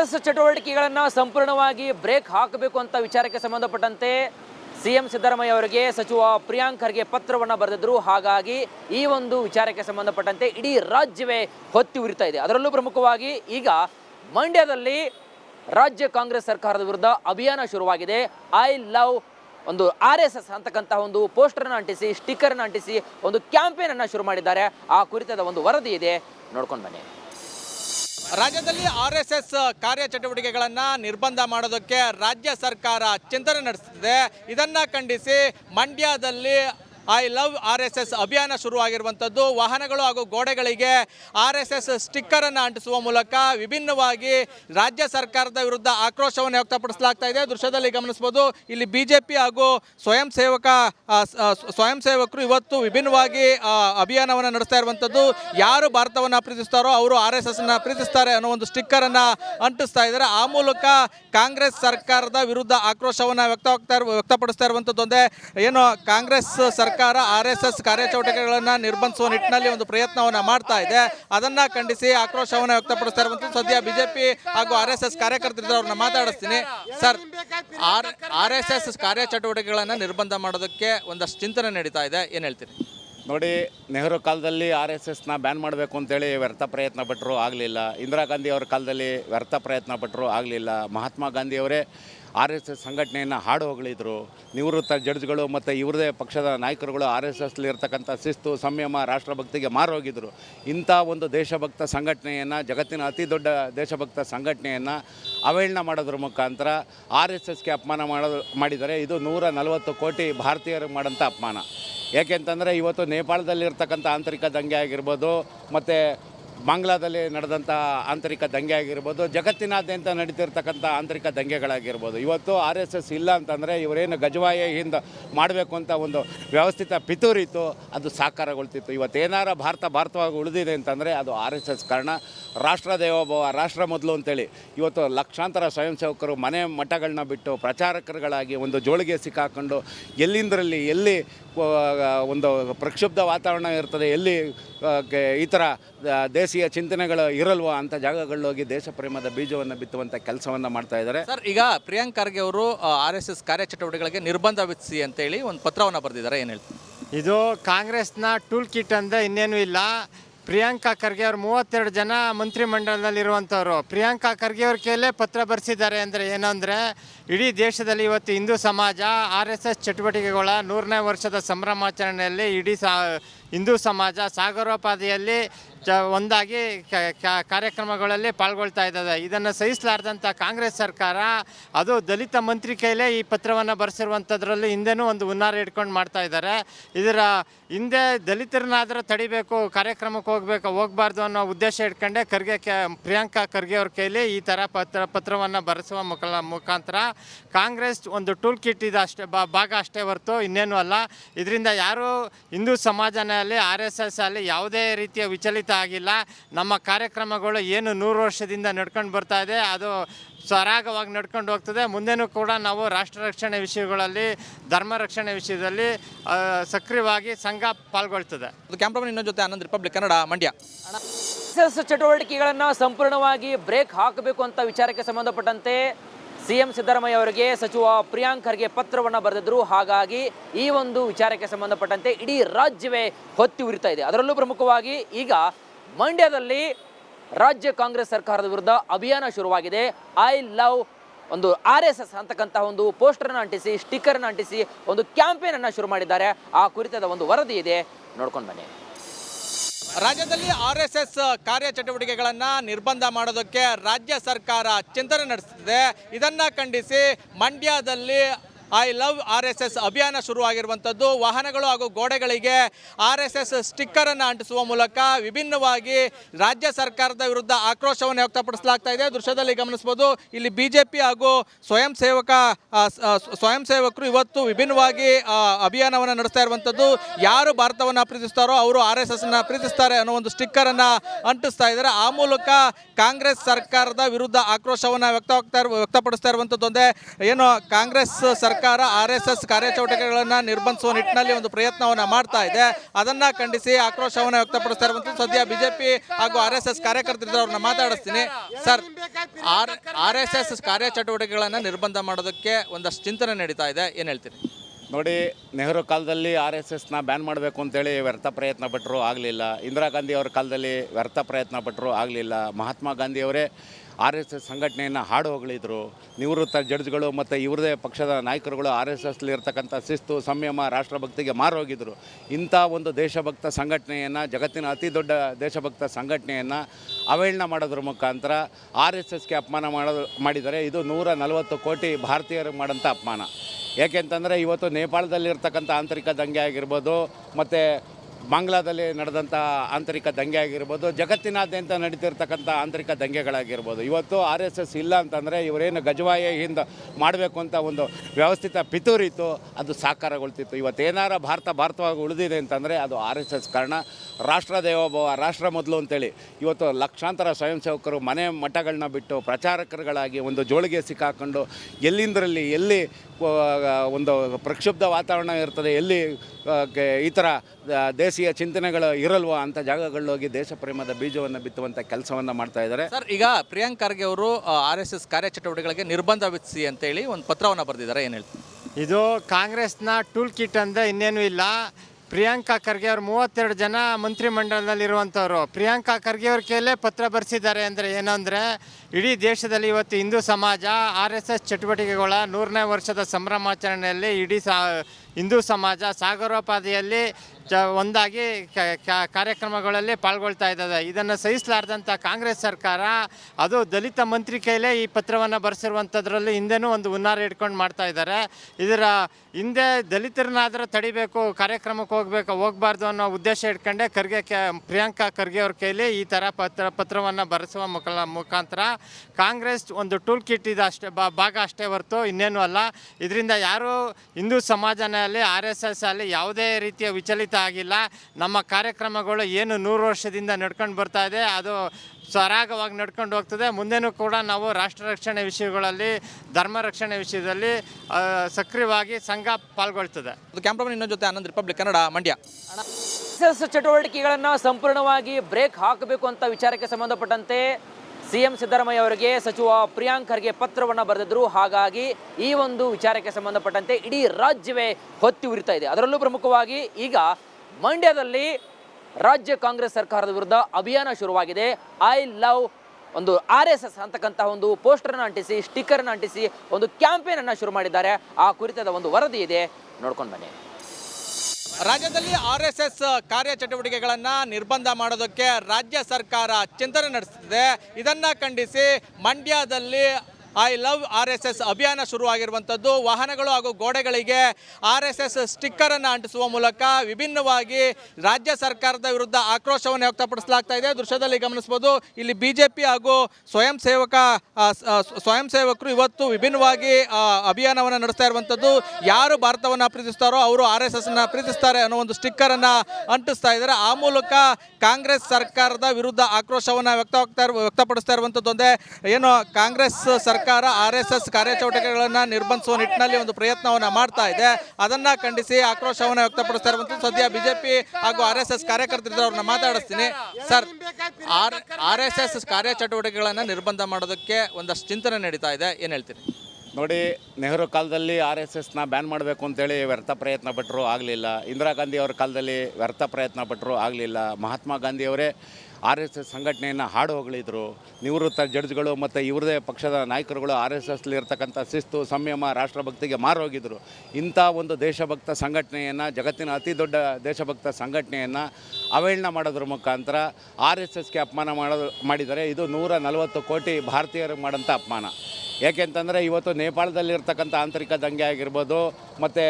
S ಚಟುವಟಿಕೆಗಳನ್ನು ಸಂಪೂರ್ಣವಾಗಿ break ಹಾಕಬೇಕು ಅಂತ ವಿಚಾರಕ್ಕೆ ಸಂಬಂಧಪಟ್ಟಂತೆ ಸಿಎಂ ಸಿದ್ದರಾಮಯ್ಯ ಅವರಿಗೆ ಸಚಿವ ಪ್ರಿಯಾಂಕ್ ಖರ್ಗೆ ಪತ್ರವನ್ನು ಬರೆದಿದ್ರು. ಹಾಗಾಗಿ ಈ ಒಂದು ವಿಚಾರಕ್ಕೆ ಸಂಬಂಧಪಟ್ಟಂತೆ ಇಡೀ ರಾಜ್ಯವೇ ಹೊತ್ತಿ ಉರಿತಾ ಇದೆ. ಅದರಲ್ಲೂ ಪ್ರಮುಖವಾಗಿ ಈಗ ಮಂಡ್ಯದಲ್ಲಿ ರಾಜ್ಯ ಕಾಂಗ್ರೆಸ್ ಸರ್ಕಾರದ ವಿರುದ್ಧ ಅಭಿಯಾನ ಶುರುವಾಗಿದೆ. ಐ ಲವ್ ಒಂದು ಆರ್ ಎಸ್ ಎಸ್ ಅಂತಕ್ಕಂತಹ ಒಂದು ಪೋಸ್ಟರ್ನ ಅಂಟಿಸಿ ಸ್ಟಿಕ್ಕರ್ನ ಅಂಟಿಸಿ ಒಂದು ಕ್ಯಾಂಪೇನನ್ನು ಶುರು ಮಾಡಿದ್ದಾರೆ. ಆ ಕುರಿತಾದ ಒಂದು ವರದಿ ಇದೆ. ನೋಡ್ಕೊಂಡು ಬನ್ನಿ. ರಾಜ್ಯದಲ್ಲಿ ಆರ್ ಎಸ್ ಎಸ್ ಕಾರ್ಯಚಟುವಟಿಕೆಗಳನ್ನ ನಿರ್ಬಂಧ ಮಾಡೋದಕ್ಕೆ ರಾಜ್ಯ ಸರ್ಕಾರ ಚಿಂತನೆ ನಡೆಸುತ್ತಿದೆ ಇದನ್ನು ಖಂಡಿಸಿ ಮಂಡ್ಯದಲ್ಲಿ I love R S S ಅಭಿಯಾನ ಶುರುವಾಗಿರುವಂಥದ್ದು. ವಾಹನಗಳು ಹಾಗೂ ಗೋಡೆಗಳಿಗೆ ಆರ್ ಎಸ್ ಎಸ್ ಸ್ಟಿಕ್ಕರನ್ನು ಅಂಟಿಸುವ ಮೂಲಕ ವಿಭಿನ್ನವಾಗಿ ರಾಜ್ಯ ಸರ್ಕಾರದ ವಿರುದ್ಧ ಆಕ್ರೋಶವನ್ನು ವ್ಯಕ್ತಪಡಿಸಲಾಗ್ತಾ ಇದೆ. ದೃಶ್ಯದಲ್ಲಿ ಗಮನಿಸಬಹುದು, ಇಲ್ಲಿ ಬಿಜೆಪಿ ಹಾಗೂ ಸ್ವಯಂ ಸೇವಕ ಸ್ವಯಂ ಸೇವಕರು ಇವತ್ತು ವಿಭಿನ್ನವಾಗಿ ಅಭಿಯಾನವನ್ನು ನಡೆಸ್ತಾ ಇರುವಂಥದ್ದು. ಯಾರು ಭಾರತವನ್ನು ಪ್ರೀತಿಸ್ತಾರೋ ಅವರು ಆರ್ ಎಸ್ ಎಸ್ನ ಪ್ರೀತಿಸ್ತಾರೆ ಅನ್ನೋ ಒಂದು ಸ್ಟಿಕ್ಕರನ್ನು ಅಂಟಿಸ್ತಾ ಇದ್ದಾರೆ. ಆ ಮೂಲಕ ಕಾಂಗ್ರೆಸ್ ಸರ್ಕಾರದ ವಿರುದ್ಧ ಆಕ್ರೋಶವನ್ನು ವ್ಯಕ್ತವಾಗ್ತಾ ವ್ಯಕ್ತಪಡಿಸ್ತಾ ಇರುವಂಥದ್ದು ಒಂದೇ ಏನು ಕಾಂಗ್ರೆಸ್ ಸರ್ಕಾರ ಆರ್ ಎಸ್ ಎಸ್ ಕಾರ್ಯಚಟುವಟಿಕೆಗಳನ್ನು ನಿರ್ಬಂಧಿಸುವ ನಿಟ್ಟಿನಲ್ಲಿ ಒಂದು ಪ್ರಯತ್ನವನ್ನ ಮಾಡ್ತಾ ಇದೆ. ಅದನ್ನ ಖಂಡಿಸಿ ಆಕ್ರೋಶವನ್ನು ವ್ಯಕ್ತಪಡಿಸ್ತಾ ಸದ್ಯ ಬಿಜೆಪಿ ಹಾಗೂ ಆರ್ ಎಸ್ ಎಸ್ ಕಾರ್ಯಕರ್ತರಿದ್ದಾರೆ ಅವ್ರನ್ನ ಮಾತಾಡಿಸ್ತೀನಿ. Sir, R R S S ಕಾರ್ಯಚಟುವಟಿಕೆಗಳನ್ನು ನಿರ್ಬಂಧ ಮಾಡೋದಕ್ಕೆ ಒಂದಷ್ಟು ಚಿಂತನೆ ನಡೀತಾ ಇದೆ. ಏನ್ ಹೇಳ್ತೀರಿ? ನೋಡಿ, ನೆಹರು ಕಾಲದಲ್ಲಿ ಆರ್ ಎಸ್ ಎಸ್ನ ಬ್ಯಾನ್ ಮಾಡಬೇಕು ಅಂತೇಳಿ ವ್ಯರ್ಥ ಪ್ರಯತ್ನ ಪಟ್ಟರು ಆಗಲಿಲ್ಲ. ಇಂದಿರಾ ಗಾಂಧಿ ಅವರ ಕಾಲದಲ್ಲಿ ವ್ಯರ್ಥ ಪ್ರಯತ್ನ ಪಟ್ಟರು ಆಗಲಿಲ್ಲ. ಮಹಾತ್ಮ ಗಾಂಧಿಯವರೇ ಆರ್ ಎಸ್ ಎಸ್ ಸಂಘಟನೆಯನ್ನು ಹಾಡು ಹೊಗಳಿದ್ರು. ನಿವೃತ್ತ ಜಡ್ಜ್ಗಳು ಮತ್ತು ಇವರದೇ ಪಕ್ಷದ ನಾಯಕರುಗಳು ಆರ್ ಎಸ್ ಎಸ್ಲಿರ್ತಕ್ಕಂಥ ಶಿಸ್ತು, ಸಂಯಮ, ರಾಷ್ಟ್ರಭಕ್ತಿಗೆ ಮಾರೋಗಿದ್ರು. ಇಂಥ ಒಂದು ದೇಶಭಕ್ತ ಸಂಘಟನೆಯನ್ನು, ಜಗತ್ತಿನ ಅತಿ ದೊಡ್ಡ ದೇಶಭಕ್ತ ಸಂಘಟನೆಯನ್ನು ಅವಹೇಳನ ಮಾಡೋದ್ರ ಮುಖಾಂತರ ಆರ್ ಎಸ್ ಎಸ್ಗೆ ಅಪಮಾನ ಮಾಡೋದು ಮಾಡಿದರೆ ಇದು ನೂರ ನಲವತ್ತು ಕೋಟಿ ಭಾರತೀಯರಿಗೆ ಮಾಡೋಂಥ ಅಪಮಾನ. ಯಾಕೆಂತಂದರೆ ಇವತ್ತು ನೇಪಾಳದಲ್ಲಿರ್ತಕ್ಕಂಥ ಆಂತರಿಕ ದಂಗೆ ಆಗಿರ್ಬೋದು ಮತ್ತು ಬಾಂಗ್ಲಾದಲ್ಲಿ ನಡೆದಂಥ ಆಂತರಿಕ ದಂಗೆ ಆಗಿರ್ಬೋದು, ಜಗತ್ತಿನಾದ್ಯಂತ ನಡೀತಿರ್ತಕ್ಕಂಥ ಆಂತರಿಕ ದಂಗೆಗಳಾಗಿರ್ಬೋದು. ಇವತ್ತು ಆರ್ ಎಸ್ ಎಸ್ ಇಲ್ಲ ಅಂತಂದರೆ ಇವರೇನು ಗಜವಾಯ ಮಾಡಬೇಕು ಅಂತ ಒಂದು ವ್ಯವಸ್ಥಿತ ಪಿತೂರಿತ್ತು, ಅದು ಸಾಕಾರಗೊಳ್ತಿತ್ತು. ಇವತ್ತೇನಾರ ಭಾರತ ಭಾರತವಾಗಿ ಉಳಿದಿದೆ ಅಂತಂದರೆ ಅದು ಆರ್ ಎಸ್ ಎಸ್ ಕಾರಣ. ರಾಷ್ಟ್ರ ದೇವೋಭವ, ರಾಷ್ಟ್ರ ಮೊದಲು ಅಂತೇಳಿ ಇವತ್ತು ಲಕ್ಷಾಂತರ ಸ್ವಯಂ ಸೇವಕರು ಮನೆ ಮಠಗಳನ್ನ ಬಿಟ್ಟು ಪ್ರಚಾರಕರುಗಳಾಗಿ ಒಂದು ಜೋಳಿಗೆ ಸಿಕ್ಕಾಕೊಂಡು ಎಲ್ಲಿಂದರಲ್ಲಿ ಎಲ್ಲಿ ಒಂದು ಪ್ರಕ್ಷುಬ್ಧ ವಾತಾವರಣ ಇರ್ತದೆ, ಎಲ್ಲಿ ಈ ಥರ ದೇಶೀಯ ಚಿಂತನೆಗಳು ಇರಲ್ವೋ ಅಂತ ಜಾಗಗಳಲ್ಲೋಗಿ ದೇಶ ಪ್ರೇಮದ ಬೀಜವನ್ನು ಬಿತ್ತುವಂಥ ಕೆಲಸವನ್ನು ಮಾಡ್ತಾ ಇದ್ದಾರೆ. ಸರ್ ಈಗ ಪ್ರಿಯಾಂಕ್ ಖರ್ಗೆ ಅವರು ಆರ್ ಎಸ್ ಎಸ್ ಕಾರ್ಯಚಟುವಟಿಕೆಗಳಿಗೆ ನಿರ್ಬಂಧ ವಿಧಿಸಿ ಅಂತೇಳಿ ಒಂದು ಪತ್ರವನ್ನು ಬರೆದಿದ್ದಾರೆ. ಏನು ಹೇಳ್ತೀವಿ ಇದು ಕಾಂಗ್ರೆಸ್ನ ಟೂಲ್ ಕಿಟ್ ಅಂದರೆ ಇನ್ನೇನು ಇಲ್ಲ. ಪ್ರಿಯಾಂಕಾ ಖರ್ಗೆ ಅವರು ಮೂವತ್ತೆರಡು ಜನ ಮಂತ್ರಿಮಂಡಲದಲ್ಲಿರುವಂಥವ್ರು. ಪ್ರಿಯಾಂಕಾ ಖರ್ಗೆ ಅವ್ರ ಕೈಲೇ ಪತ್ರ ಬರೆಸಿದ್ದಾರೆ ಅಂದರೆ ಏನು ಅಂದರೆ, ಇಡೀ ದೇಶದಲ್ಲಿ ಇವತ್ತು ಹಿಂದೂ ಸಮಾಜ, ಆರ್ ಎಸ್ ಎಸ್ ಚಟುವಟಿಕೆಗಳ ನೂರನೇ ವರ್ಷದ ಸಂಭ್ರಮಾಚರಣೆಯಲ್ಲಿ ಇಡೀ ಸಾ ಹಿಂದೂ ಸಮಾಜ ಸಾಗರೋಪಾದಿಯಲ್ಲಿ ಚ ಒಂದಾಗಿ ಕಾರ್ಯಕ್ರಮಗಳಲ್ಲಿ ಪಾಲ್ಗೊಳ್ತಾ ಇದ್ದಾವೆ ಇದನ್ನು ಸಹಿಸಲಾರ್ದಂಥ ಕಾಂಗ್ರೆಸ್ ಸರ್ಕಾರ, ಅದು ದಲಿತ ಮಂತ್ರಿ ಕೈಲೇ ಈ ಪತ್ರವನ್ನು ಬರೆಸಿರುವಂಥದ್ರಲ್ಲಿ ಹಿಂದೆನೂ ಒಂದು ಹುನ್ನಾರ ಇಟ್ಕೊಂಡು ಮಾಡ್ತಾ ಇದ್ದಾರೆ. ಇದರ ಹಿಂದೆ ದಲಿತರನ್ನಾದರೂ ತಡಿಬೇಕು, ಕಾರ್ಯಕ್ರಮಕ್ಕೆ ಹೋಗಬೇಕು, ಹೋಗಬಾರ್ದು ಅನ್ನೋ ಉದ್ದೇಶ ಇಟ್ಕೊಂಡೆ ಖರ್ಗೆ ಪ್ರಿಯಾಂಕಾ ಖರ್ಗೆ ಅವ್ರ ಕೈಲಿ ಈ ಥರ ಪತ್ರ, ಪತ್ರವನ್ನು ಬರೆಸುವ ಮುಖ ಮುಖಾಂತರ ಕಾಂಗ್ರೆಸ್ ಒಂದು ಟೂಲ್ ಕಿಟ್ ಇದು ಅಷ್ಟೇ ಭಾಗ ಅಷ್ಟೇ ಹೊರತು ಇನ್ನೇನು ಅಲ್ಲ. ಇದರಿಂದ ಯಾರು ಹಿಂದೂ ಸಮಾಜನೇ ಆಗಲಿ ಆರ್ ಎಸ್ ಎಸ್ ಅಲ್ಲಿ ಯಾವುದೇ ರೀತಿಯ ವಿಚಲಿತ ಆಗಿಲ್ಲ ನಮ್ಮ ಕಾರ್ಯಕ್ರಮಗಳು ಏನು ನೂರು ವರ್ಷದಿಂದ ನಡ್ಕೊಂಡು ಬರ್ತಾ ಇದೆ ಅದು ಸರಾಗವಾಗಿ ನಡ್ಕೊಂಡು ಹೋಗ್ತದೆ. ಮುಂದೆನೂ ಕೂಡ ನಾವು ರಾಷ್ಟ್ರ ರಕ್ಷಣೆ ವಿಷಯಗಳಲ್ಲಿ ಧರ್ಮ ರಕ್ಷಣೆ ವಿಷಯದಲ್ಲಿ ಸಕ್ರಿಯವಾಗಿ ಸಂಘ ಪಾಲ್ಗೊಳ್ತದೆ. ಅದು ಕ್ಯಾಮ್ರಾಮನ್ ಇನ್ನೊಂದು ಜೊತೆ ಆನಂದ್ ರಿಪಬ್ಲಿಕ್ ಕನ್ನಡ ಮಂಡ್ಯ. ಎಸ್ ಚಟುವಟಿಕೆಗಳನ್ನು ಸಂಪೂರ್ಣವಾಗಿ ಬ್ರೇಕ್ ಹಾಕಬೇಕು ಅಂತ ವಿಚಾರಕ್ಕೆ ಸಂಬಂಧಪಟ್ಟಂತೆ ಸಿಎಂ ಸಿದ್ದರಾಮಯ್ಯ ಅವರಿಗೆ ಸಚಿವ ಪ್ರಿಯಾಂಕ್ ಖರ್ಗೆ ಪತ್ರವನ್ನು ಬರೆದಿದ್ರು. ಹಾಗಾಗಿ ಈ ಒಂದು ವಿಚಾರಕ್ಕೆ ಸಂಬಂಧಪಟ್ಟಂತೆ ಇಡೀ ರಾಜ್ಯವೇ ಹೊತ್ತಿ ಉರಿತಾ ಇದೆ. ಅದರಲ್ಲೂ ಪ್ರಮುಖವಾಗಿ ಈಗ ಮಂಡ್ಯದಲ್ಲಿ ರಾಜ್ಯ ಕಾಂಗ್ರೆಸ್ ಸರ್ಕಾರದ ವಿರುದ್ಧ ಅಭಿಯಾನ ಶುರುವಾಗಿದೆ. ಐ ಲವ್ ಒಂದು ಆರ್ ಎಸ್ ಎಸ್ ಅಂತಕ್ಕಂತಹ ಒಂದು ಪೋಸ್ಟರ್ನ ಅಂಟಿಸಿ ಸ್ಟಿಕ್ಕರ್ನ ಅಂಟಿಸಿ ಒಂದು ಕ್ಯಾಂಪೇನ್ ಅನ್ನ ಶುರು ಮಾಡಿದ್ದಾರೆ. ಆ ಕುರಿತಾದ ಒಂದು ವರದಿ ಇದೆ. ನೋಡ್ಕೊಂಡು ಬನ್ನಿ. ರಾಜ್ಯದಲ್ಲಿ ಆರ್ ಎಸ್ ಎಸ್ ಕಾರ್ಯಚಟುವಟಿಕೆಗಳನ್ನು ನಿರ್ಬಂಧ ಮಾಡೋದಕ್ಕೆ ರಾಜ್ಯ ಸರ್ಕಾರ ಚಿಂತನೆ ನಡೆಸುತ್ತಿದೆ. ಇದನ್ನು ಖಂಡಿಸಿ ಮಂಡ್ಯದಲ್ಲಿ I love R S S ಅಭಿಯಾನ ಶುರುವಾಗಿರುವಂಥದ್ದು. ವಾಹನಗಳು ಹಾಗೂ ಗೋಡೆಗಳಿಗೆ ಆರ್ ಎಸ್ ಎಸ್ ಸ್ಟಿಕ್ಕರನ್ನು ಅಂಟಿಸುವ ಮೂಲಕ ವಿಭಿನ್ನವಾಗಿ ರಾಜ್ಯ ಸರ್ಕಾರದ ವಿರುದ್ಧ ಆಕ್ರೋಶವನ್ನು ವ್ಯಕ್ತಪಡಿಸಲಾಗ್ತಾ ಇದೆ. ದೃಶ್ಯದಲ್ಲಿ ಗಮನಿಸಬಹುದು, ಇಲ್ಲಿ ಬಿಜೆಪಿ ಹಾಗೂ ಸ್ವಯಂ ಸೇವಕ ಸ್ವಯಂ ಸೇವಕರು ಇವತ್ತು ವಿಭಿನ್ನವಾಗಿ ಅಭಿಯಾನವನ್ನು ನಡೆಸ್ತಾ ಇರುವಂಥದ್ದು. ಯಾರು ಭಾರತವನ್ನು ಪ್ರೀತಿಸ್ತಾರೋ ಅವರು ಆರ್ ಎಸ್ ಎಸ್ನ ಪ್ರೀತಿಸ್ತಾರೆ ಅನ್ನೋ ಒಂದು ಸ್ಟಿಕ್ಕರನ್ನು ಅಂಟಿಸ್ತಾ ಇದ್ದಾರೆ. ಆ ಮೂಲಕ ಕಾಂಗ್ರೆಸ್ ಸರ್ಕಾರದ ವಿರುದ್ಧ ಆಕ್ರೋಶವನ್ನು ವ್ಯಕ್ತವಾಗ್ತಾ ವ್ಯಕ್ತಪಡಿಸ್ತಾ ಇರುವಂಥದ್ದು ಒಂದೇ ಏನು ಕಾಂಗ್ರೆಸ್ ಸರ್ಕಾರ ಸರ್ಕಾರ ಆರ್ ಎಸ್ ಎಸ್ ಕಾರ್ಯಚಟುವಟಿಕೆಗಳನ್ನ ನಿರ್ಬಂಧಿಸುವ ನಿಟ್ಟಿನಲ್ಲಿ ಒಂದು ಪ್ರಯತ್ನವನ್ನ ಮಾಡ್ತಾ ಇದೆ. ಅದನ್ನ ಖಂಡಿಸಿ ಆಕ್ರೋಶವನ್ನ ವ್ಯಕ್ತಪಡಿಸ್ತಾ ಇರುವಂತದ್ದು ಸದ್ಯ ಬಿಜೆಪಿ ಹಾಗೂ ಆರ್ ಎಸ್ ಎಸ್ ಕಾರ್ಯಕರ್ತರಿದ್ದಾರೆ ಮಾತಾಡಿಸ್ತೀನಿ. Sir, R R S S ಕಾರ್ಯಚಟುವಟಿಕೆಗಳನ್ನ ನಿರ್ಬಂಧ ಮಾಡೋದಕ್ಕೆ ಒಂದಷ್ಟು ಚಿಂತನೆ ನಡೀತಾ ಇದೆ. ಏನ್ ಹೇಳ್ತೀರಿ? ನೋಡಿ, ನೆಹರು ಕಾಲದಲ್ಲಿ ಆರ್ ಎಸ್ ಎಸ್ನ ಬ್ಯಾನ್ ಮಾಡಬೇಕು ಅಂತೇಳಿ ವ್ಯರ್ಥ ಪ್ರಯತ್ನ ಪಟ್ಟರು ಆಗಲಿಲ್ಲ. ಇಂದಿರಾ ಗಾಂಧಿ ಅವ್ರ ಕಾಲದಲ್ಲಿ ವ್ಯರ್ಥ ಪ್ರಯತ್ನ ಪಟ್ಟರು ಆಗಲಿಲ್ಲ. ಮಹಾತ್ಮ ಗಾಂಧಿಯವರೇ ಆರ್ ಎಸ್ ಎಸ್ ಸಂಘಟನೆಯನ್ನು ಹಾಡು ಹೊಗಳಿದ್ರು. ನಿವೃತ್ತ ಜಡ್ಜ್ಗಳು ಮತ್ತು ಇವರದೇ ಪಕ್ಷದ ನಾಯಕರುಗಳು ಆರ್ ಎಸ್ ಎಸ್ಲಿ ಇರ್ತಕ್ಕಂಥ ಶಿಸ್ತು, ಸಂಯಮ, ರಾಷ್ಟ್ರಭಕ್ತಿಗೆ ಮಾರೋಗಿದ್ರು. ಇಂಥ ಒಂದು ದೇಶಭಕ್ತ ಸಂಘಟನೆಯನ್ನು, ಜಗತ್ತಿನ ಅತಿ ದೊಡ್ಡ ದೇಶಭಕ್ತ ಸಂಘಟನೆಯನ್ನು ಅವಹೇಳನ ಮಾಡೋದ್ರ ಮುಖಾಂತರ ಆರ್ ಎಸ್ ಎಸ್ಗೆ ಅಪಮಾನ ಮಾಡೋದು ಮಾಡಿದರೆ ಇದು ನೂರ ನಲವತ್ತು ಕೋಟಿ ಭಾರತೀಯರಿಗೆ ಮಾಡೋಂಥ ಅಪಮಾನ. ಏಕೆಂತಂದರೆ ಇವತ್ತು ನೇಪಾಳದಲ್ಲಿರ್ತಕ್ಕಂಥ ಆಂತರಿಕ ದಂಗೆ ಆಗಿರ್ಬೋದು, ಮತ್ತು ಬಾಂಗ್ಲಾದಲ್ಲಿ ನಡೆದಂಥ ಆಂತರಿಕ ದಂಗೆ ಆಗಿರ್ಬೋದು, ಜಗತ್ತಿನಾದ್ಯಂತ ನಡೀತಿರ್ತಕ್ಕಂಥ ಆಂತರಿಕ ದಂಗೆಗಳಾಗಿರ್ಬೋದು. ಇವತ್ತು ಆರ್ ಎಸ್ ಎಸ್ ಇಲ್ಲ ಅಂತಂದರೆ ಇವರೇನು ಗಜವಾಯಿಯಿಂದ ಮಾಡಬೇಕು ಅಂತ ಒಂದು ವ್ಯವಸ್ಥಿತ ಪಿತೂರಿತ್ತು, ಅದು ಸಾಕಾರಗೊಳ್ತಿತ್ತು. ಇವತ್ತೇನಾರ ಭಾರತ ಭಾರತವಾಗಿ ಉಳಿದಿದೆ ಅಂತಂದರೆ ಅದು ಆರ್ ಎಸ್ ಎಸ್ ಕಾರಣ. ರಾಷ್ಟ್ರ ದೇವೋಭವ ರಾಷ್ಟ್ರ ಮೊದಲು ಅಂತೇಳಿ. ಇವತ್ತು ಲಕ್ಷಾಂತರ ಸ್ವಯಂ ಸೇವಕರು ಮನೆ ಮಠಗಳನ್ನ ಬಿಟ್ಟು ಪ್ರಚಾರಕರುಗಳಾಗಿ ಒಂದು ಜೋಳಿಗೆ ಸಿಕ್ಕಾಕೊಂಡು ಎಲ್ಲಿಂದರಲ್ಲಿ ಎಲ್ಲಿ ಒಂದು ಪ್ರಕ್ಷುಬ್ಧ ವಾತಾವರಣ ಇರ್ತದೆ ಎಲ್ಲಿ ಈ ಥರ ದೇಶೀಯ ಚಿಂತನೆಗಳು ಇರಲ್ವೋ ಅಂಥ ಜಾಗಗಳಲ್ಲಿ ಹೋಗಿ ದೇಶ ಪ್ರೇಮದ ಬೀಜವನ್ನು ಬಿತ್ತುವಂಥ ಕೆಲಸವನ್ನು ಮಾಡ್ತಾ ಇದ್ದಾರೆ. ಸರ್ ಈಗ ಪ್ರಿಯಾಂಕ್ ಖರ್ಗೆ ಅವರು ಆರ್ ಎಸ್ ಎಸ್ ಕಾರ್ಯಚಟುವಟಿಕೆಗಳಿಗೆ ನಿರ್ಬಂಧ ವಿಧಿಸಿ ಅಂತೇಳಿ ಒಂದು ಪತ್ರವನ್ನು ಬರೆದಿದ್ದಾರೆ ಏನು ಹೇಳ್ತೀವಿ ಇದು ಕಾಂಗ್ರೆಸ್ನ ಟೂಲ್ ಕಿಟ್ ಅಂದರೆ ಇನ್ನೇನು ಇಲ್ಲ. ಪ್ರಿಯಾಂಕಾ ಖರ್ಗೆ ಅವರು ಮೂವತ್ತೆರಡು ಜನ ಮಂತ್ರಿಮಂಡಲದಲ್ಲಿರುವಂಥವ್ರು ಪ್ರಿಯಾಂಕಾ ಖರ್ಗೆ ಅವ್ರ ಕೈಲೇ ಪತ್ರ ಬರೆಸಿದ್ದಾರೆ ಅಂದರೆ ಏನಂದರೆ ಇಡೀ ದೇಶದಲ್ಲಿ ಇವತ್ತು ಹಿಂದೂ ಸಮಾಜ, ಆರ್ ಎಸ್ ಎಸ್ ಚಟುವಟಿಕೆಗಳ ನೂರನೇ ವರ್ಷದ ಸಂಭ್ರಮಾಚರಣೆಯಲ್ಲಿ ಇಡೀ ಸಾ, ಹಿಂದೂ ಸಮಾಜ ಸಾಗರೋಪಾದಿಯಲ್ಲಿ ಚ, ಒಂದಾಗಿ ಕಾರ್ಯಕ್ರಮಗಳಲ್ಲಿ ಪಾಲ್ಗೊಳ್ತಾ ಇದ್ದಾರೆ ಇದನ್ನು ಸಹಿಸಲಾರ್ದಂಥ ಕಾಂಗ್ರೆಸ್ ಸರ್ಕಾರ, ಅದು ದಲಿತ ಮಂತ್ರಿ ಕೈಲೇ ಈ ಪತ್ರವನ್ನು ಬರೆಸಿರುವಂಥದ್ರಲ್ಲಿ ಹಿಂದೆನೂ ಒಂದು ಹುನ್ನಾರ ಇಟ್ಕೊಂಡು ಮಾಡ್ತಾ ಇದ್ದಾರೆ. ಇದರ ಹಿಂದೆ ದಲಿತರನ್ನಾದರೂ ತಡಿಬೇಕು, ಕಾರ್ಯಕ್ರಮಕ್ಕೆ ಹೋಗ್ಬೇಕು, ಹೋಗಬಾರ್ದು ಅನ್ನೋ ಉದ್ದೇಶ ಇಟ್ಕೊಂಡೆ ಖರ್ಗೆ ಪ್ರಿಯಾಂಕಾ ಖರ್ಗೆ ಅವ್ರ ಕೈಲಿ ಈ ಥರ ಪತ್ರ, ಪತ್ರವನ್ನು ಬರೆಸುವ ಮುಖ ಮುಖಾಂತರ ಕಾಂಗ್ರೆಸ್ ಒಂದು ಟೂಲ್ ಕಿಟ್ ಇದು ಅಷ್ಟೇ ಬ ಭಾಗ ಅಷ್ಟೇ ಹೊರತು ಇನ್ನೇನು ಅಲ್ಲ ಇದರಿಂದ ಯಾರೂ ಹಿಂದೂ ಸಮಾಜನಲ್ಲಿ ಆಗಲಿ ಆರ್ ಎಸ್ ಎಸ್ ಅಲ್ಲಿ ಯಾವುದೇ ರೀತಿಯ ವಿಚಲಿತ ಆಗಿಲ್ಲ ನಮ್ಮ ಕಾರ್ಯಕ್ರಮಗಳು ಏನು ನೂರು ವರ್ಷದಿಂದ ನಡ್ಕೊಂಡು ಬರ್ತಾ ಇದೆ ಅದು ಸರಾಗವಾಗಿ ನಡ್ಕೊಂಡು ಹೋಗ್ತದೆ ಮುಂದೆನೂ ಕೂಡ ನಾವು ರಾಷ್ಟ್ರ ರಕ್ಷಣೆ ವಿಷಯಗಳಲ್ಲಿ ಧರ್ಮ ರಕ್ಷಣೆ ವಿಷಯದಲ್ಲಿ ಸಕ್ರಿಯವಾಗಿ ಸಂಘ ಪಾಲ್ಗೊಳ್ತದೆ ಅದು ಕ್ಯಾಮ್ರಾಮನ್ ಇನ್ನೊಂದು ಜೊತೆ ಆನಂದ್ ರಿಪಬ್ಲಿಕ್ ಕನ್ನಡ ಮಂಡ್ಯ ಚಟುವಟಿಕೆಗಳನ್ನು ಸಂಪೂರ್ಣವಾಗಿ ಬ್ರೇಕ್ ಹಾಕಬೇಕು ಅಂತ ವಿಚಾರಕ್ಕೆ ಸಂಬಂಧಪಟ್ಟಂತೆ ಸಿಎಂ ಸಿದ್ದರಾಮಯ್ಯ ಅವರಿಗೆ ಸಚಿವ ಪ್ರಿಯಾಂಕ್ ಖರ್ಗೆ ಪತ್ರವನ್ನು ಬರೆದಿದ್ರು. ಹಾಗಾಗಿ ಈ ಒಂದು ವಿಚಾರಕ್ಕೆ ಸಂಬಂಧಪಟ್ಟಂತೆ ಇಡೀ ರಾಜ್ಯವೇ ಹೊತ್ತಿ ಉರಿತಾ ಇದೆ. ಅದರಲ್ಲೂ ಪ್ರಮುಖವಾಗಿ ಈಗ ಮಂಡ್ಯದಲ್ಲಿ ರಾಜ್ಯ ಕಾಂಗ್ರೆಸ್ ಸರ್ಕಾರದ ವಿರುದ್ಧ ಅಭಿಯಾನ ಶುರುವಾಗಿದೆ. ಐ ಲವ್ ಒಂದು ಆರ್ ಎಸ್ ಎಸ್ ಅಂತಕ್ಕಂತಹ ಒಂದು ಪೋಸ್ಟರ್ನ ಅಂಟಿಸಿ, ಸ್ಟಿಕ್ಕರ್ನ ಅಂಟಿಸಿ ಒಂದು ಕ್ಯಾಂಪೇನ್ ಅನ್ನ ಶುರು ಮಾಡಿದ್ದಾರೆ. ಆ ಕುರಿತಾದ ಒಂದು ವರದಿ ಇದೆ. ನೋಡ್ಕೊಂಡು ಬನ್ನಿ. ರಾಜ್ಯದಲ್ಲಿ ಆರ್ ಎಸ್ ಎಸ್ ಕಾರ್ಯಚಟುವಟಿಕೆಗಳನ್ನ ನಿರ್ಬಂಧ ಮಾಡೋದಕ್ಕೆ ರಾಜ್ಯ ಸರ್ಕಾರ ಚಿಂತನೆ ನಡೆಸುತ್ತಿದೆ. ಇದನ್ನು ಖಂಡಿಸಿ ಮಂಡ್ಯದಲ್ಲಿ I love R S S ಅಭಿಯಾನ ಶುರುವಾಗಿರುವಂಥದ್ದು. ವಾಹನಗಳು ಹಾಗೂ ಗೋಡೆಗಳಿಗೆ ಆರ್ ಎಸ್ ಎಸ್ ಸ್ಟಿಕ್ಕರನ್ನು ಅಂಟಿಸುವ ಮೂಲಕ ವಿಭಿನ್ನವಾಗಿ ರಾಜ್ಯ ಸರ್ಕಾರದ ವಿರುದ್ಧ ಆಕ್ರೋಶವನ್ನು ವ್ಯಕ್ತಪಡಿಸಲಾಗ್ತಾ ಇದೆ. ದೃಶ್ಯದಲ್ಲಿ ಗಮನಿಸಬಹುದು, ಇಲ್ಲಿ ಬಿಜೆಪಿ ಹಾಗೂ ಸ್ವಯಂ ಸೇವಕ ಸ್ವಯಂ ಸೇವಕರು ಇವತ್ತು ವಿಭಿನ್ನವಾಗಿ ಅಭಿಯಾನವನ್ನು ನಡೆಸ್ತಾ ಇರುವಂಥದ್ದು. ಯಾರು ಭಾರತವನ್ನು ಪ್ರೀತಿಸ್ತಾರೋ ಅವರು ಆರ್ ಎಸ್ ಎಸ್ನ ಪ್ರೀತಿಸ್ತಾರೆ ಅನ್ನೋ ಒಂದು ಸ್ಟಿಕ್ಕರನ್ನು ಅಂಟಿಸ್ತಾ ಇದ್ದಾರೆ. ಆ ಮೂಲಕ ಕಾಂಗ್ರೆಸ್ ಸರ್ಕಾರದ ವಿರುದ್ಧ ಆಕ್ರೋಶವನ್ನು ವ್ಯಕ್ತವಾಗ್ತಾ ವ್ಯಕ್ತಪಡಿಸ್ತಾ ಇರುವಂಥದ್ದು ಒಂದೇ ಏನು ಕಾಂಗ್ರೆಸ್ ಸರ್ಕಾರ ಆರ್ ಎಸ್ ಎಸ್ ಕಾರ್ಯಚಟುವಟಿಕೆಗಳನ್ನು ನಿರ್ಬಂಧಿಸುವ ನಿಟ್ಟಿನಲ್ಲಿ ಒಂದು ಪ್ರಯತ್ನವನ್ನ ಮಾಡ್ತಾ ಇದೆ. ಅದನ್ನ ಖಂಡಿಸಿ ಆಕ್ರೋಶವನ್ನು ವ್ಯಕ್ತಪಡಿಸ್ತಾ ಇರುವಂಥದ್ದು ಸದ್ಯ ಬಿಜೆಪಿ ಹಾಗೂ ಆರ್ ಎಸ್ ಎಸ್ ಕಾರ್ಯಕರ್ತರಿದ್ದಾರೆ ಅವ್ರನ್ನ ಮಾತಾಡಿಸ್ತೀನಿ. Sir, R R S S ಕಾರ್ಯಚಟುವಟಿಕೆಗಳನ್ನ ನಿರ್ಬಂಧ ಮಾಡೋದಕ್ಕೆ ಒಂದಷ್ಟು ಚಿಂತನೆ ನಡೀತಾ ಇದೆ. ಏನು ಹೇಳ್ತೀನಿ ನೋಡಿ, ನೆಹರು ಕಾಲದಲ್ಲಿ ಆರ್ ಎಸ್ ಎಸ್ನ ಬ್ಯಾನ್ ಮಾಡಬೇಕು ಅಂತೇಳಿ ವ್ಯರ್ಥ ಪ್ರಯತ್ನ ಪಟ್ಟರು ಆಗಲಿಲ್ಲ. ಇಂದಿರಾ ಗಾಂಧಿ ಅವ್ರ ಕಾಲದಲ್ಲಿ ವ್ಯರ್ಥ ಪ್ರಯತ್ನ ಪಟ್ಟರು ಆಗಲಿಲ್ಲ. ಮಹಾತ್ಮ ಗಾಂಧಿಯವರೇ ಆರ್ ಎಸ್ ಎಸ್ ಸಂಘಟನೆಯನ್ನು ಹಾಡು ಹೊಗಳಿದ್ರು. ನಿವೃತ್ತ ಜಡ್ಜ್ಗಳು ಮತ್ತು ಇವರದೇ ಪಕ್ಷದ ನಾಯಕರುಗಳು ಆರ್ ಎಸ್ ಎಸ್ಲಿ ಇರತಕ್ಕಂಥ ಶಿಸ್ತು, ಸಂಯಮ, ರಾಷ್ಟ್ರಭಕ್ತಿಗೆ ಮಾರೋಗಿದ್ರು. ಇಂಥ ಒಂದು ದೇಶಭಕ್ತ ಸಂಘಟನೆಯನ್ನು, ಜಗತ್ತಿನ ಅತಿ ದೊಡ್ಡ ದೇಶಭಕ್ತ ಸಂಘಟನೆಯನ್ನು ಅವಹೇಳನ ಮಾಡೋದ್ರ ಮುಖಾಂತರ ಆರ್ ಎಸ್ ಎಸ್ಗೆ ಅಪಮಾನ ಮಾಡೋದು ಮಾಡಿದರೆ ಇದು ನೂರ ನಲವತ್ತು ಕೋಟಿ ಭಾರತೀಯರಿಗೆ ಮಾಡೋಂಥ ಅಪಮಾನ. ಏಕೆಂತಂದರೆ ಇವತ್ತು ನೇಪಾಳದಲ್ಲಿರ್ತಕ್ಕಂಥ ಆಂತರಿಕ ದಂಗೆ ಆಗಿರ್ಬೋದು, ಮತ್ತು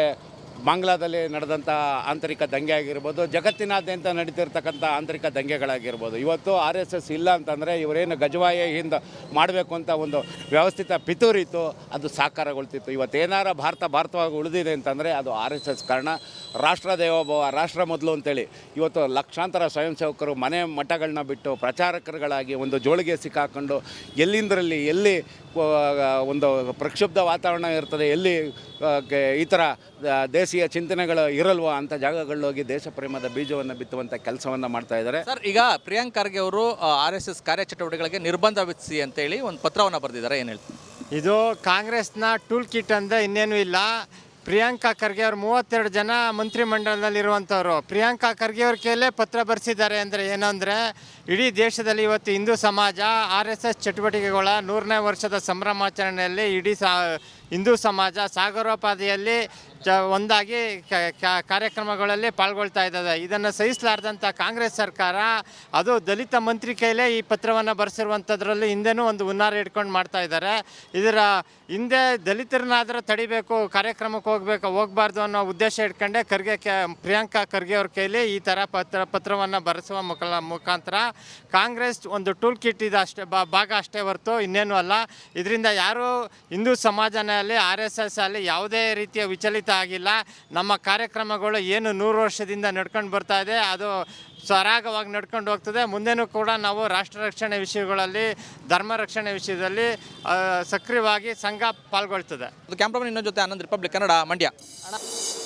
ಬಾಂಗ್ಲಾದಲ್ಲಿ ನಡೆದಂಥ ಆಂತರಿಕ ದಂಗೆ ಆಗಿರ್ಬೋದು, ಜಗತ್ತಿನಾದ್ಯಂತ ನಡೀತಿರ್ತಕ್ಕಂಥ ಆಂತರಿಕ ದಂಗೆಗಳಾಗಿರ್ಬೋದು. ಇವತ್ತು ಆರ್ ಎಸ್ ಎಸ್ ಇಲ್ಲ ಅಂತಂದರೆ ಇವರೇನು ಗಜವಾಯಿಯಿಂದ ಮಾಡಬೇಕು ಅಂತ ಒಂದು ವ್ಯವಸ್ಥಿತ ಪಿತೂರಿತ್ತು, ಅದು ಸಾಕಾರಗೊಳ್ತಿತ್ತು. ಇವತ್ತೇನಾರ ಭಾರತ ಭಾರತವಾಗಿ ಉಳಿದಿದೆ ಅಂತಂದರೆ ಅದು ಆರ್ ಎಸ್ ಎಸ್ ಕಾರಣ. ರಾಷ್ಟ್ರ ದೇವೋಭವ, ರಾಷ್ಟ್ರ ಮೊದಲು ಅಂತೇಳಿ. ಇವತ್ತು ಲಕ್ಷಾಂತರ ಸ್ವಯಂ ಸೇವಕರು ಮನೆ ಮಠಗಳನ್ನ ಬಿಟ್ಟು ಪ್ರಚಾರಕರುಗಳಾಗಿ ಒಂದು ಜೋಳಿಗೆ ಸಿಕ್ಕಾಕೊಂಡು ಎಲ್ಲಿಂದರಲ್ಲಿ ಎಲ್ಲಿ ಒಂದು ಪ್ರಕ್ಷುಬ್ಧ ವಾತಾವರಣ ಇರ್ತದೆ, ಎಲ್ಲಿ ಈ ಥರ ದೇಶೀಯ ಚಿಂತನೆಗಳು ಇರಲ್ವಾ ಅಂತ ಜಾಗಗಳಲ್ಲೋಗಿ ದೇಶ ಪ್ರೇಮದ ಬೀಜವನ್ನು ಬಿತ್ತುವಂಥ ಕೆಲಸವನ್ನು ಮಾಡ್ತಾ ಇದ್ದಾರೆ. ಸರ್ ಈಗ ಪ್ರಿಯಾಂಕ್ ಖರ್ಗೆ ಅವರು ಆರ್ ಎಸ್ ಎಸ್ ಕಾರ್ಯಚಟುವಟಿಕೆಗಳಿಗೆ ನಿರ್ಬಂಧ ವಿಧಿಸಿ ಅಂತೇಳಿ ಒಂದು ಪತ್ರವನ್ನು ಬರೆದಿದ್ದಾರೆ. ಏನು ಹೇಳ್ತೀವಿ ಇದು ಕಾಂಗ್ರೆಸ್ನ ಟೂಲ್ ಕಿಟ್ ಅಂದರೆ ಇನ್ನೇನು ಇಲ್ಲ. ಪ್ರಿಯಾಂಕಾ ಖರ್ಗೆ ಅವರು ಮೂವತ್ತೆರಡು ಜನ ಮಂತ್ರಿಮಂಡಲದಲ್ಲಿರುವಂಥವ್ರು. ಪ್ರಿಯಾಂಕಾ ಖರ್ಗೆ ಅವ್ರ ಕೈಲೇ ಪತ್ರ ಬರೆಸಿದ್ದಾರೆ ಅಂದರೆ ಏನು ಅಂದರೆ ಇಡೀ ದೇಶದಲ್ಲಿ ಇವತ್ತು ಹಿಂದೂ ಸಮಾಜ ಆರ್ ಎಸ್ ಎಸ್ ಚಟುವಟಿಕೆಗಳ ನೂರನೇ ವರ್ಷದ ಸಂಭ್ರಮಾಚರಣೆಯಲ್ಲಿ ಇಡೀ ಸಾ ಹಿಂದೂ ಸಮಾಜ ಸಾಗರೋಪಾದಿಯಲ್ಲಿ ಒಂದಾಗಿ ಕಾರ್ಯಕ್ರಮಗಳಲ್ಲಿ ಪಾಲ್ಗೊಳ್ತಾ ಇದ್ದಾವೆ. ಇದನ್ನು ಸಹಿಸಲಾರ್ದಂಥ ಕಾಂಗ್ರೆಸ್ ಸರ್ಕಾರ, ಅದು ದಲಿತ ಮಂತ್ರಿ ಕೈಲೇ ಈ ಪತ್ರವನ್ನು ಬರೆಸಿರುವಂಥದ್ರಲ್ಲಿ ಹಿಂದೆನೂ ಒಂದು ಹುನ್ನಾರ ಇಟ್ಕೊಂಡು ಮಾಡ್ತಾ ಇದ್ದಾರೆ. ಇದರ ಹಿಂದೆ ದಲಿತರನ್ನಾದರೂ ತಡಿಬೇಕು, ಕಾರ್ಯಕ್ರಮಕ್ಕೆ ಹೋಗ್ಬೇಕು, ಹೋಗಬಾರ್ದು ಅನ್ನೋ ಉದ್ದೇಶ ಇಟ್ಕೊಂಡೆ ಖರ್ಗೆ ಪ್ರಿಯಾಂಕಾ ಖರ್ಗೆ ಅವ್ರ ಕೈಲಿ ಈ ಥರ ಪತ್ರ, ಪತ್ರವನ್ನು ಬರೆಸುವ ಮುಖ ಮುಖಾಂತರ ಕಾಂಗ್ರೆಸ್ ಒಂದು ಟೂಲ್ ಕಿಟ್ ಇದೆ ಅಷ್ಟೇ ಭಾಗ ಅಷ್ಟೇ ಹೊರತು ಇನ್ನೇನು ಅಲ್ಲ. ಇದರಿಂದ ಯಾರು ಹಿಂದೂ ಸಮಾಜನೇ ಆಗಲಿ ಆರ್ ಎಸ್ ಎಸ್ ಅಲ್ಲಿ ಯಾವುದೇ ರೀತಿಯ ವಿಚಲಿತ ಆಗಿಲ್ಲ. ನಮ್ಮ ಕಾರ್ಯಕ್ರಮಗಳು ಏನು ನೂರು ವರ್ಷದಿಂದ ನಡ್ಕೊಂಡು ಬರ್ತಾ ಇದೆ, ಅದು ಸರಾಗವಾಗಿ ನಡ್ಕೊಂಡು ಹೋಗ್ತದೆ. ಮುಂದೆನೂ ಕೂಡ ನಾವು ರಾಷ್ಟ್ರ ರಕ್ಷಣೆ ವಿಷಯಗಳಲ್ಲಿ, ಧರ್ಮ ರಕ್ಷಣೆ ವಿಷಯದಲ್ಲಿ ಸಕ್ರಿಯವಾಗಿ ಸಂಘ ಪಾಲ್ಗೊಳ್ತದೆ. ಅದು ಕ್ಯಾಮ್ರಾಮನ್ ಇನ್ನೊಂದು ಜೊತೆ ಆನಂದ್ ರಿಪಬ್ಲಿಕ್ ಕನ್ನಡ ಮಂಡ್ಯ.